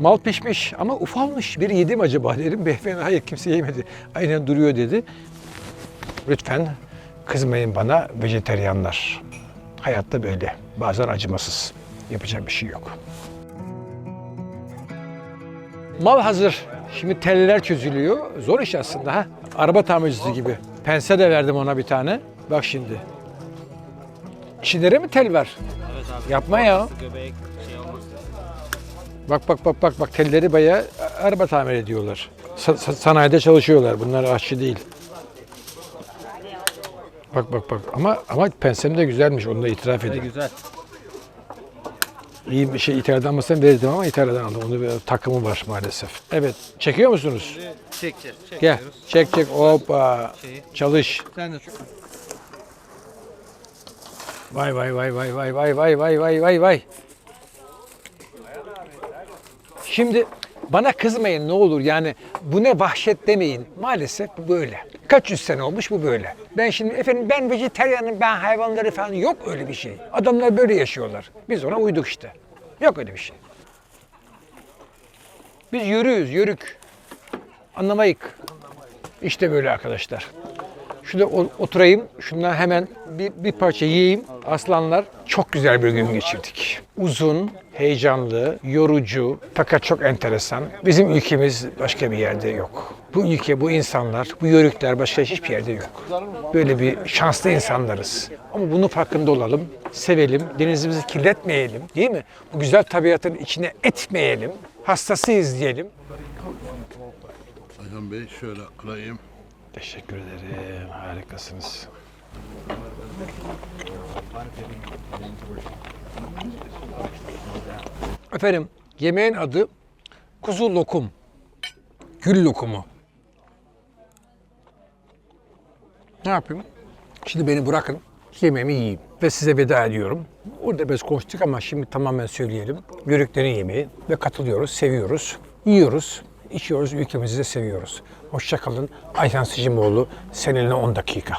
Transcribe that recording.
Mal pişmiş ama ufalmış. Bir yedim acaba dedim. Beyefendi hayır kimse yemedi. Aynen duruyor dedi. Lütfen kızmayın bana vejeteryanlar. Hayatta böyle. Bazen acımasız. Yapacak bir şey yok. Mal hazır. Şimdi teller çözülüyor. Zor iş aslında ha. Araba tamircisi gibi. Pense de verdim ona bir tane. Bak şimdi. İçinde mi tel var? Yapma ya. Göbek. Bak bak bak bak bak telleri bayağı araba tamir ediyorlar. Sa- sa- sanayide çalışıyorlar. Bunlar aşçı değil. Bak bak bak ama ama pensem de güzelmiş. Onu da itiraf edeyim. Güzel. İyi bir şey İtalya'dan almasam verirdim ama İtalya'dan aldım. Onun bir takımı var maalesef. Evet. Çekiyor musunuz? Çekeceğiz. Gel. Çek çek. Hoppa. Şeyi. Çalış. Sen de çok. Vay vay vay vay vay vay vay vay vay vay vay. Şimdi bana kızmayın ne olur yani bu ne vahşet demeyin. Maalesef bu böyle. Kaç yüz sene olmuş bu böyle. Ben şimdi efendim ben vejeteryanım ben hayvanları falan yok öyle bir şey. Adamlar böyle yaşıyorlar. Biz ona uyduk işte. Yok öyle bir şey. Biz yürüyüz yörük. Anlamayık. İşte böyle arkadaşlar. Şurada oturayım, şundan hemen bir, bir parça yiyeyim. Aslanlar çok güzel bir gün geçirdik. Uzun, heyecanlı, yorucu fakat çok enteresan. Bizim ülkemiz başka bir yerde yok. Bu ülke, bu insanlar, bu yörükler başka hiçbir yerde yok. Böyle bir şanslı insanlarız. Ama bunun farkında olalım, sevelim, denizimizi kirletmeyelim değil mi? Bu güzel tabiatın içine etmeyelim, hastasıyız diyelim. Ayhan Bey şöyle alayım. Teşekkür ederim, harikasınız. Efendim, yemeğin adı kuzu lokum. Gül lokumu. Ne yapayım? Şimdi beni bırakın, yemeğimi yiyeyim ve size veda ediyorum. Orada biraz konuştuk ama şimdi tamamen söyleyelim. Yörüklerin yemeği ve katılıyoruz, seviyoruz, yiyoruz, içiyoruz, ülkemizi de seviyoruz. Hoşça kalın. Ayhan Sicimoğlu, seninle 10 dakika.